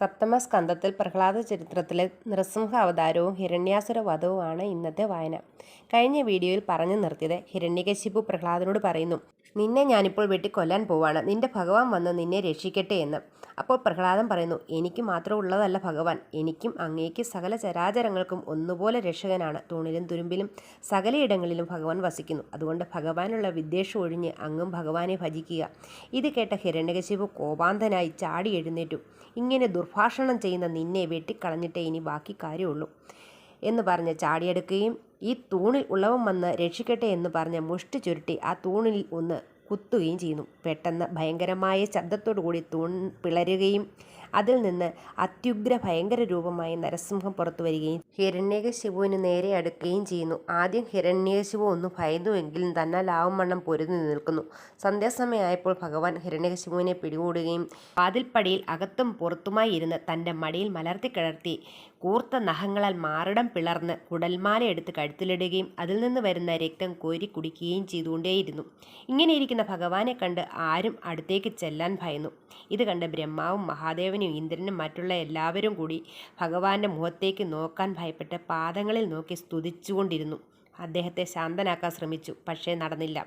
സപ്തമസ്കന്ധത്തിൽ പ്രഹ്ലാദ ചരിത്രത്തിലെ നൃസിംഹ അവതാരവും ഹിരണ്യാസുര വധവുമാണ് ഇന്നത്തെ വായന. കഴിഞ്ഞ വീഡിയോയിൽ പറഞ്ഞു നിർത്തിയത് ഹിരണ്യകശിപു പ്രഹ്ലാദനോട് പറയുന്നു നിന്നെ ഞാനിപ്പോൾ വെട്ടിക്കൊല്ലാൻ പോവാണ്. നിന്റെ ഭഗവാൻ വന്ന് നിന്നെ രക്ഷിക്കട്ടെ എന്ന്. അപ്പോൾ പ്രഹ്ലാദൻ പറയുന്നു എനിക്ക് മാത്രം ഉള്ളതല്ല ഭഗവാൻ. എനിക്കും അങ്ങേക്ക് സകല ചരാചരങ്ങൾക്കും ഒന്നുപോലെ രക്ഷകനാണ്. തൂണിലും തുരുമ്പിലും സകലയിടങ്ങളിലും ഭഗവാൻ വസിക്കുന്നു. അതുകൊണ്ട് ഭഗവാനുള്ള വിദ്വേഷം ഒഴിഞ്ഞ് അങ്ങും ഭഗവാനെ ഭജിക്കുക. ഇത് കേട്ട ഹിരണ്യകശിപു കോപാന്തനായി ചാടി എഴുന്നേറ്റു. ഇങ്ങനെ ദുർഭാഷണം ചെയ്യുന്ന നിന്നെ വെട്ടിക്കളഞ്ഞിട്ടേ ഇനി ബാക്കി കാര്യമുള്ളൂ എന്ന് പറഞ്ഞ് ചാടിയെടുക്കുകയും ഈ തൂണിൽ ഉള്ളവൻ വന്ന് രക്ഷിക്കട്ടെ എന്ന് പറഞ്ഞ് മുഷ്ടി ചുരുട്ടി ആ തൂണിൽ ഒന്ന് കുത്തുകയും ചെയ്യുന്നു. പെട്ടെന്ന് ഭയങ്കരമായ ശബ്ദത്തോടു കൂടി തൂൺ പിളരുകയും അതിൽ നിന്ന് അത്യുഗ്ര ഭയങ്കര രൂപമായ നരസിംഹം പുറത്തു വരികയും ഹിരണ്യകശിപുവിന് നേരെ അടുക്കുകയും ചെയ്യുന്നു. ആദ്യം ഹിരണ്യകശിപു ഒന്ന് ഭയന്നുവെങ്കിലും തന്നാലാവും വണ്ണം പൊരുതി നിൽക്കുന്നു. സന്ധ്യാസമയമായപ്പോൾ ഭഗവാൻ ഹിരണ്യകശിപുവിനെ പിടികൂടുകയും വാതിൽപ്പടിയിൽ അകത്തും പുറത്തുമായി ഇരുന്ന് തന്റെ മടിയിൽ മലർത്തി കിടർത്തി കൂർത്ത നഖങ്ങളാൽ മാറിടം പിളർന്ന് കുടൽമാല എടുത്ത് കഴുത്തിലിടുകയും അതിൽ നിന്ന് വരുന്ന രക്തം കോരി കുടിക്കുകയും ചെയ്തുകൊണ്ടേയിരുന്നു. ഇങ്ങനെയിരിക്കുന്ന ഭഗവാനെ കണ്ട് ആരും അടുത്തേക്ക് ചെല്ലാൻ ഭയന്നു. ഇത് കണ്ട് ബ്രഹ്മാവും മഹാദേവനും ഇന്ദ്രനും മറ്റുള്ള എല്ലാവരും കൂടി ഭഗവാന്റെ മുഖത്തേക്ക് നോക്കാൻ ഭയപ്പെട്ട് പാദങ്ങളിൽ നോക്കി സ്തുതിച്ചുകൊണ്ടിരുന്നു. അദ്ദേഹത്തെ ശാന്തനാക്കാൻ ശ്രമിച്ചു പക്ഷേ നടന്നില്ല.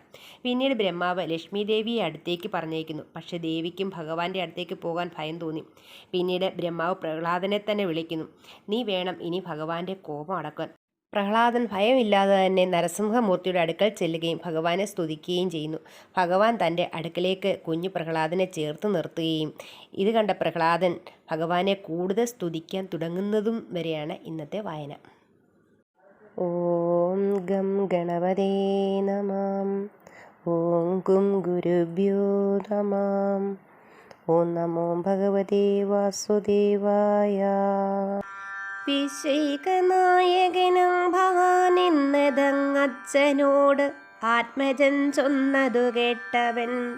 പിന്നീട് ബ്രഹ്മാവ് ലക്ഷ്മി ദേവിയെ അടുത്തേക്ക് പറഞ്ഞേക്കുന്നു പക്ഷേ ദേവിക്കും ഭഗവാന്റെ അടുത്തേക്ക് പോകാൻ ഭയം തോന്നി. പിന്നീട് ബ്രഹ്മാവ് പ്രഹ്ലാദനെ തന്നെ വിളിക്കുന്നു. നീ വേണം ഇനി ഭഗവാന്റെ കോപം അടക്കാൻ. പ്രഹ്ലാദൻ ഭയമില്ലാതെ തന്നെ നരസിംഹമൂർത്തിയുടെ അടുക്കൽ ചെല്ലുകയും ഭഗവാനെ സ്തുതിക്കുകയും ചെയ്യുന്നു. ഭഗവാൻ തന്റെ അടുക്കലേക്ക് കുഞ്ഞു പ്രഹ്ലാദനെ ചേർത്ത് നിർത്തുകയും ഇത് കണ്ട പ്രഹ്ലാദൻ ഭഗവാനെ കൂടുതൽ സ്തുതിക്കാൻ തുടങ്ങുന്നതും വരെയാണ് ഇന്നത്തെ വായന. ഓം ഗം ഗണപതേ നമാം. ഓം കും ഗുരുഭ്യോ നമാം. ഓം നമോ ഭഗവതേ വാസുദേവായ. വിശ്വൈകനായകനും ഭവാൻ എന്നതങ്ങച്ചനോട് ആത്മജൻ ചൊന്നതു കേട്ടവൻ.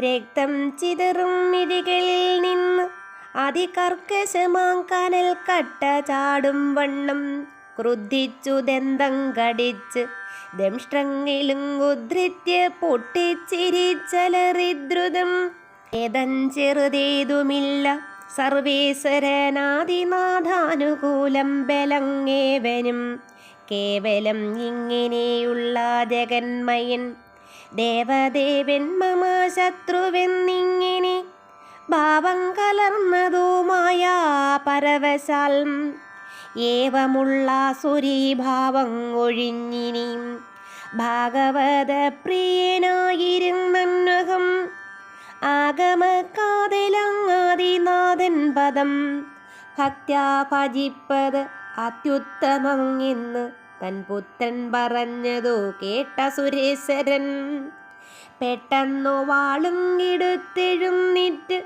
രക്തം ചിതറും മിഴികളിൽ നിന്ന് അതികർക്കശമാം കനൽ കട്ട ചാടും വണ്ണം ക്രുദ്ധിച്ചു ദന്തം കടിച്ച് ദംഷ്ട്രങ്ങിലും ഉദ്ധൃത്യ പൊട്ടിച്ചിരിച്ചലറിദ്രുതം ഏതൻ ചെറുതേതുമില്ല സർവേശ്വരനാദിനാഥാനുകൂലം ബലങ്ങേവനും കേവലം ഇങ്ങനെയുള്ള ജഗന്മയൻ ദേവദേവൻ മമ ശത്രുവെന്നിങ്ങനെ ഭാവം കലർന്നതുമായ പരവശാൽ ഏവമുള്ള സുരീഭാവം ഒഴിഞ്ഞിനി ഭാഗവത പ്രിയനായിരുന്നഹം ആഗമക്കാതിലങ്ങാതിനാഥൻ പദം ഭക്ത്യാ ഭജിപ്പത് അത്യുത്തമങ്ങിന്ന് തൻ പുത്രൻ പറഞ്ഞതു കേട്ട സുരേശ്വരൻ. പെട്ടെന്നു വാളും എടുത്തെഴുന്നിട്ട്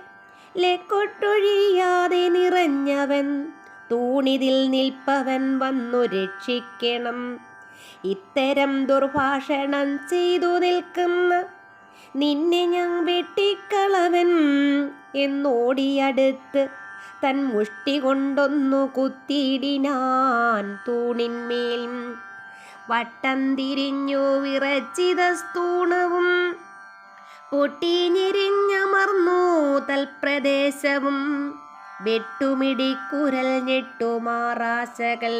ലെക്കൊട്ടൊഴിയാതെ നിറഞ്ഞവൻ തൂണിതിൽ നിൽപ്പവൻ വന്നു രക്ഷിക്കണം. ഇത്തരം ദുർഭാഷണം ചെയ്തു നിൽക്കുന്ന നിന്നെ ഞാൻ വെട്ടിക്കളവൻ. എന്നോടിയടുത്ത് തൻ മുഷ്ടി കൊണ്ടൊന്നു കുത്തിയിടിനാൻ തൂണിന്മേൽ വട്ടം തിരിഞ്ഞു വിറച്ചിത സ്തൂണവും പൊട്ടിഞ്ഞിരിഞ്ഞമർന്നു തൽപ്രദേശവും വെട്ടുമിടിക്കുരൽ ഞെട്ടുമാറാശകൾ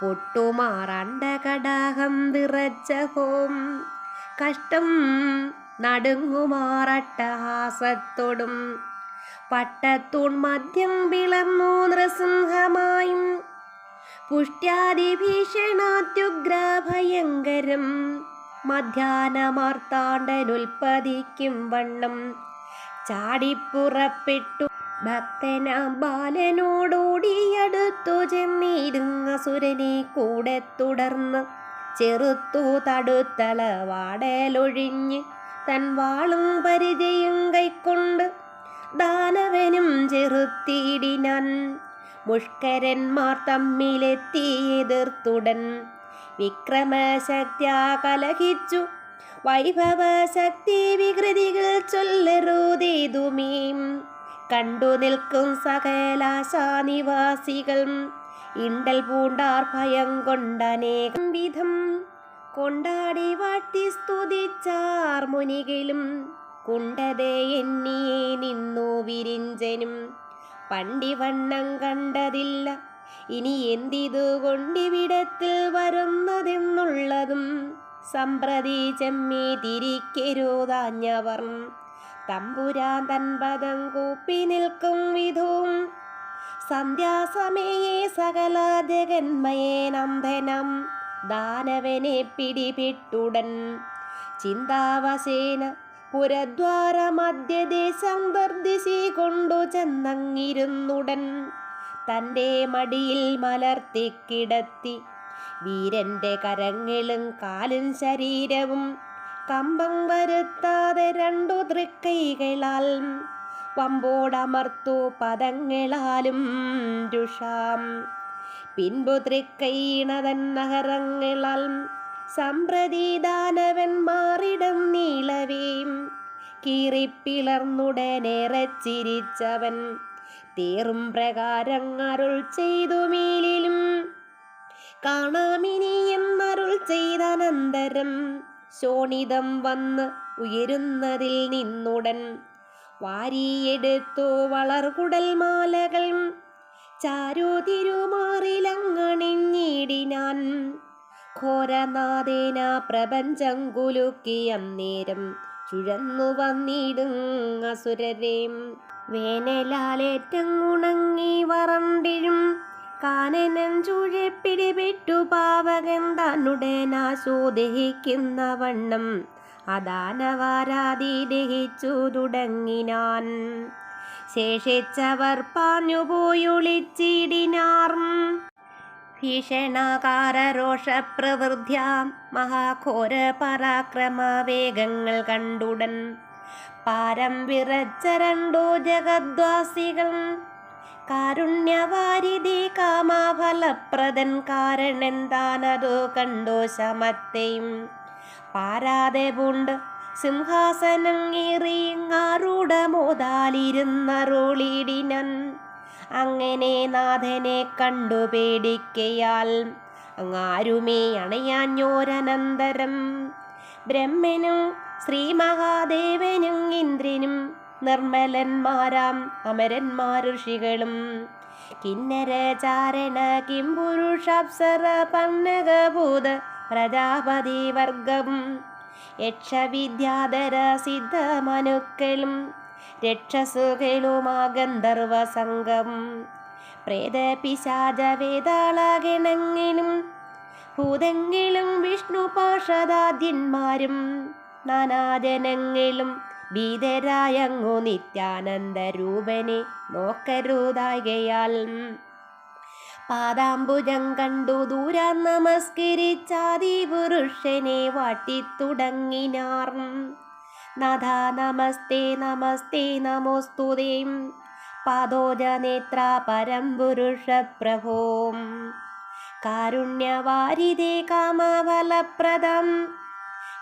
പൊട്ടുമാറണ്ട കടാഹം വിറച്ചഹോം കഷ്ടം നടുങ്ങുമാറട്ടഹാസത്തോടും പട്ടത്തൂൺ മദ്യം വിളന്നു നൃസിംഹമായും പുഷ്ട്യാദിഭീഷണാത്യുഗ്രഭയങ്കരം മധ്യാനമാർത്താണ്ടനുൽപ്പതിക്കും വണ്ണം ചാടിപ്പുറപ്പെട്ടു ഭക്തനാം ബാലനോടോടിയടുത്തു ചെന്നിരുന്ന സുരനെ കൂടെ തുടർന്ന് ചെറുത്തു തടുത്തള വാടലൊഴിഞ്ഞ് തൻ വാളും പരിചയും കൈക്കൊണ്ട് ദാനവനും ചെറുത്തിയിടിനാൻ. മുഷ്കരന്മാർ തമ്മിലെത്തി എതിർത്തുടൻ. വിക്രമശക്ത്യാ കലഹിച്ചു വൈഭവശക്തി വികൃതികൾ ചൊല്ലരുതേതുമീം കണ്ടു നിൽക്കും സകലാശാനിവാസികൾ ഇണ്ടൽ പൂണ്ടാർ ഭയം കൊണ്ടനേകം വിധം കൊണ്ടാടി വാട്ടി സ്തുതിച്ചാർ മുനികളും. കുണ്ടതേ എന്നിയെ നിന്നു വിരിഞ്ചനും. പണ്ടിവണ്ണം കണ്ടതില്ല. ഇനി എന്തിതു കൊണ്ടിവിടത്തിൽ വരുന്നതെന്നുള്ളതും സമ്പ്രതി ചെമ്മി തിരിക്കരുതാഞ്ഞവർ തമ്പുരാൻ തൻപദം കൂപ്പി നിൽക്കും വിധവും സന്ധ്യാസമയേ സകല ജഗന്മയേ നന്ദനം. ദാനവനെ പിടിപെട്ടുടൻ. ചിന്താവസേന പുരദ്വാര മധ്യദേശം ദർദിശി കൊണ്ടു ചെന്നങ്ങിരുന്നുടൻ. തന്റെ മടിയിൽ മലർത്തി കിടത്തി വീരന്റെ കരങ്ങളും കാലും ശരീരവും കമ്പം വരുത്താതെ രണ്ടു തൃക്കൈകളാൽ വമ്പോടമർത്തു പദങ്ങളാലും രുഷാം. പിൻപു തൃക്കൈണതൻ നഗരങ്ങളാൽ നീളവേം. കീറിപ്പിളർന്നുടനേറച്ചിരിച്ചവൻ തീറും പ്രകാരം അരുൾ ചെയ്തു മേലിലും. കാണാമിനി എന്നരുൾ ചെയ്തനന്തരം ശോണിതം വന്ന് ഉയരുന്നതിൽ നിന്നുടൻ വാരിയെടുത്തു വളർകുടൽ മാലകൾ ചാരു തിരുമാറിലങ്ങണിഞ്ഞിടിനാൻ. ഘോരനാഥേന പ്രപഞ്ചം കുലുക്കി അന്നേരം ചുഴന്നു വന്നിടും അസുരരേം. വേനലാലേറ്റം ഉണങ്ങി വറണ്ടിഴും കാനനം ചുഴപ്പിടിപെട്ടു പാവകൻ തന്നുടനാശു ദഹിക്കുന്ന വണ്ണം അദാനവാരാതി ദഹിച്ചു തുടങ്ങിനാൻ. ശേഷിച്ചവർ പാഞ്ഞുപോയൊളിച്ചിടിനാർ. ഭീഷണകാരരോഷപ്രവൃദ്ധ്യാം മഹാഘോര പരാക്രമ വേഗങ്ങൾ കണ്ടുടൻ. പാരം വിറച്ച രണ്ടോ ജഗദ്വാസികൾ. കാരുണ്യവാരിധി കാമാഫലപ്രദൻ കാരണെന്താനതു കണ്ടോ ശമത്തെയും. പാരാതെ പൂണ്ട് സിംഹാസനം ഏറിയാറൂട മോതാലിരുന്നറുളിടിനൻ അങ്ങനെ നാഥനെ കണ്ടു പേടിക്കയാൽ അങ്ങാരുമേ അണയാഞ്ഞോരനന്തരം. ബ്രഹ്മനും ശ്രീ മഹാദേവനും ഇന്ദ്രനും നിർമ്മലന്മാരാം അമരന്മാർ ഋഷികളും കിന്നരചാരണ കിംപുരുഷാപ്സര പന്നകഭൂത പ്രജാപതി വർഗവും യക്ഷവിദ്യാധര സിദ്ധമനുക്കളും രക്ഷസുകളുമാ ഗന്ധർവ സംഘം. പ്രേതപിശാച വേതാളഗണങ്ങളും ഭൂതങ്ങളും വിഷ്ണു പാർഷദാദ്യന്മാരും നാനാജനങ്ങളും ഭീതരായങ്ങു നിത്യാനന്ദ രൂപനെ നോക്കരുതായകയാൽ പാദാംബുജം കണ്ടു ദൂരം നമസ്കരിച്ചാതി പുരുഷനെ വാട്ടിത്തുടങ്ങിനാർ. നഥ നമസ്തേ നമസ്തേ നമോസ്തുതേ. പാദോജ നേത്ര പരം പുരുഷ പ്രഭോം. കാരുണ്യവാരിതേ കാമഫലപ്രദം.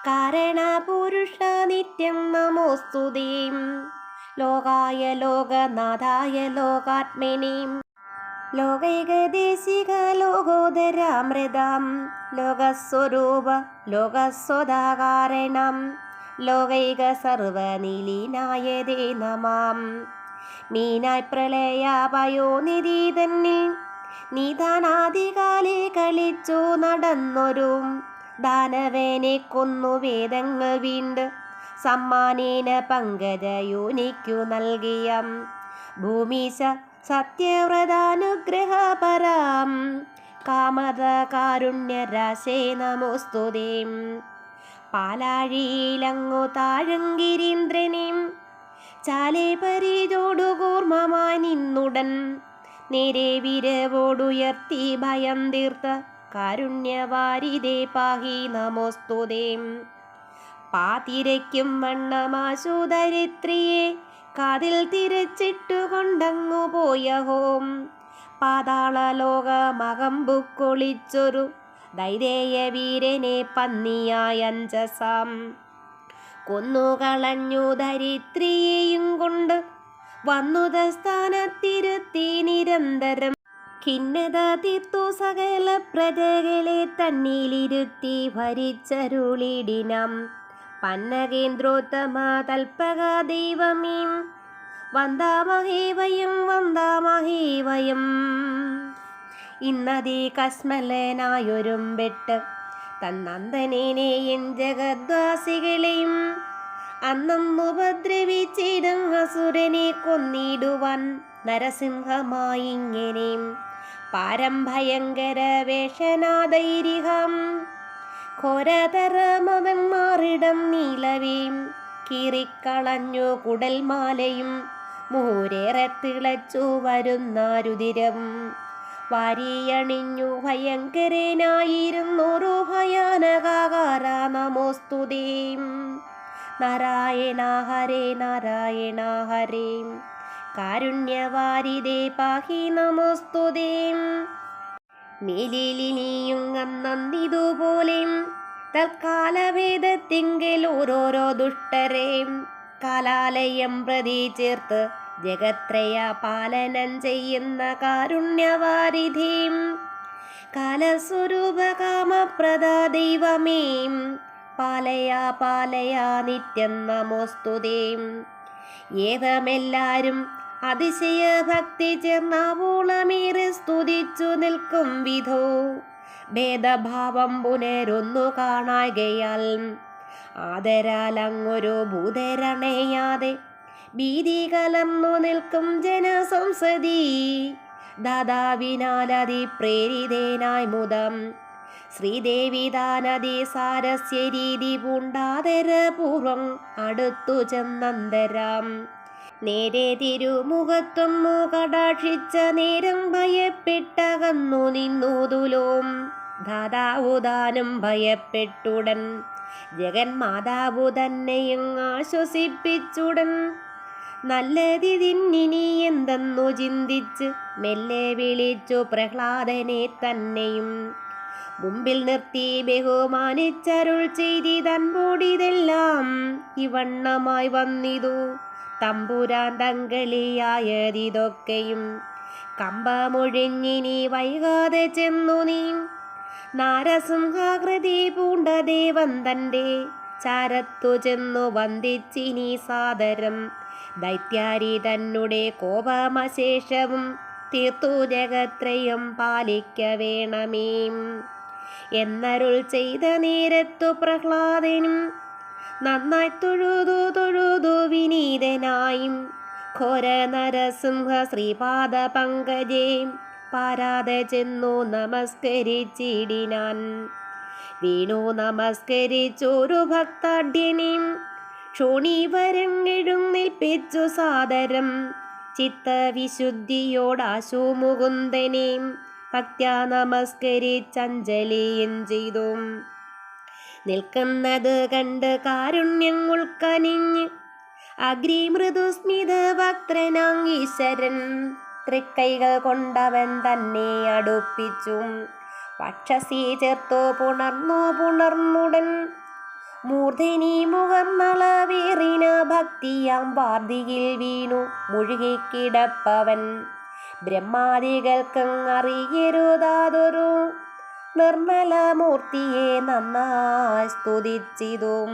കാരണപുരുഷ നിത്യം നമോസ്തുതേ. ലോകായ ലോകനാഥായ ലോകാത്മനീം. ലോകൈകദേശിക ലോകോദരാമൃതം ലോകസ്വരൂപ ലോകസ്വതാകാരണം ലോകൈക സർവനിലീനായ ദേ നമാം. മീനായി പ്രളയാപയോനിധി തന്നിൽ നീതാനാദികാലെ കളിച്ചു നടന്നൊരു ദാനവനെ കൊന്നു വേദങ്ങൾ വീണ്ട് സമ്മാനേന പങ്കജയോനിക്കു നൽകിയ. ഭൂമീശ സത്യവ്രതാനുഗ്രഹപരാം. കാമത കാരുണ്യരാശേ നമോസ്തുതേം. പാലാഴിയിലങ്ങു താഴങ്കിരീന്ദ്രനേം. ചാലേ പരിചോടു കൂർമ്മമായി നിന്നുടൻ. നേരെ വിരവോടുയർത്തി ഭയം തീർത്ത കാരുണ്യവാരിതേ പാഹി നമോസ്തുതേം. പാതിരയ്ക്കും വണ്ണമാശുധരിത്രിയെ കാതിൽ തിരച്ചിട്ടുകൊണ്ടങ്ങു പോയ ഹോം പാതാളലോകമകമ്പുക്കൊളിച്ചൊരു ധൈര്യ വീരനെ പന്നിയായഞ്ചസാം കൊന്നുകളഞ്ഞു ധരിത്രിയെയും കൊണ്ട് വന്നുത സ്ഥാനത്തിരുത്തി നിരന്തരം ഖിന്നത തീർത്തു സകല പ്രജകളെ തന്നിലിരുത്തി ഭരിച്ചരുളിടിനം. പന്നകേന്ദ്രോത്തമ തൽപക ദൈവമീം വന്ദാമഹേ വയം വന്ദാമഹേ വയം. ഇന്നതേ കസ്മലനായൊരുമ്പെട്ട് തന്നന്തനേനെയും ജഗദ്വാസികളെയും അന്നുപദ്രവിച്ചിടും അസുരനെ കൊന്നിടുവാൻ നരസിംഹമായിങ്ങനെയും. പാരം ഭയങ്കര ഘോരതരമവൻ മാറിടം നീലവേം കീറിക്കളഞ്ഞു കുടൽമാലയും മൂരേറെ തിളച്ചു വരുന്നാരുതിരം. വാരിയണിഞ്ഞു ഭയങ്കരനായിരുന്നൊരു ഭയാനകാര നമോസ്തുതീം. നാരായണ ഹരേ നാരായണ ഹരേ കാരുണ്യവാരിദേ പാഹി നമോസ്തുതീം. മേലിലിനിയും അന്നിതുപോലെ തൽക്കാല വേദത്തിങ്കിൽ ഓരോരോ ദുഷ്ടരെയും കാലാലയം പ്രതി ചേർത്ത് ജഗത്രയ പാലനം ചെയ്യുന്ന കാരുണ്യവാരിധിയും കാലസ്വരൂപ ദൈവമേയും പാലയാ പാലയാ നിത്യം നമോസ്തുതേം. ഏവമെല്ലാരും അതിശയ ഭക്തി ചേർന്നാവോളമേറെ സ്തുതിച്ചു നിൽക്കും വിധോ. ഭേദഭാവം പുനരൊന്നു കാണാകയാൽ ആദരാൽ അങ്ങൊരു ഭൂതരണയാതെ ഭീതി കലർന്നു നിൽക്കും ജനസംസതി ദാതാവിനാലതി പ്രേരിതേനായി മുതം ശ്രീദേവി ദാനതി സാരസ്യ രീതി പൂണ്ടാതരപൂർവം അടുത്തു ചെന്നന്തരാം. നേരെ തിരുമുഖത്തും കടാക്ഷിച്ച നേരം ഭയപ്പെട്ടകന്നു നിന്നൂതുലോം. ദാതാവുദാനും ഭയപ്പെട്ടുടൻ. ജഗന്മാതാവു തന്നെയും ആശ്വസിപ്പിച്ചുടൻ. നല്ലതിതിന്നിനി എന്തെന്നു ചിന്തിച്ച് മെല്ലെ വിളിച്ചു പ്രഹ്ലാദനെ തന്നെയും. മുമ്പിൽ നിർത്തി ബഹുമാനിച്ചരുൾ ചെയ്തി തൻപോടിതെല്ലാം ഇവണ്ണമായി വന്നിതു. തമ്പുരാൻ തങ്കളിയായതിതൊക്കെയും കമ്പമൊഴിഞ്ഞിനി വൈകാതെ ചെന്നു നീ. നാരസിംഹാകൃതി പൂണ്ട ദേവൻ തന്റെ ചാരത്തു ചെന്നു വന്ദിച്ചിനി സാദരം. ദൈത്യാരി തന്നെ കോപമശേഷവും തീർത്തു ജഗത്രയും പാലിക്ക വേണമേ. എന്നരുൾ ചെയ്ത നേരത്തു പ്രഹ്ലാദനും നന്നായി തൊഴുതു തൊഴുതു വിനീതനായും. ഘോര നരസിംഹ ശ്രീപാദ പങ്കജേ. പാരാതെ ചെന്നു നമസ്കരിച്ചിടിനാൻ. വീണു നമസ്കരിച്ചൊരു ഭക്താഢ്യനെയും ക്ഷോണീവരങ്ങെഴുന്നേൽപ്പിച്ചു സാദരം. ചിത്തവിശുദ്ധിയോടാശു മുകുന്ദനെയും ഭക്ത്യാ നമസ്കരിച്ചഞ്ജലിയും ചെയ്തു. നിൽക്കുന്നത് കണ്ട് കാരുണ്യം ഉൾക്കനിഞ്ഞ്. അഗ്രിമൃദുസ്മിത ഭക്തനാങ്ങീശ്വരൻ തൃക്കൈകൾ കൊണ്ടവൻ തന്നെ അടുപ്പിച്ചു. പക്ഷസി ചേർത്തു പുണർന്നു പുണർന്നുടൻ. മൂർധനി മുഖർന്നളവേറിന ഭക്തിയാം വാർധിയിൽ വീണു മുഴുകിക്കിടപ്പവൻ ബ്രഹ്മാദികൾക്കങ്ങറിയരുതാതൊരു നിർമ്മലമൂർത്തിയെ നന്നായി സ്തുതിച്ചിതും.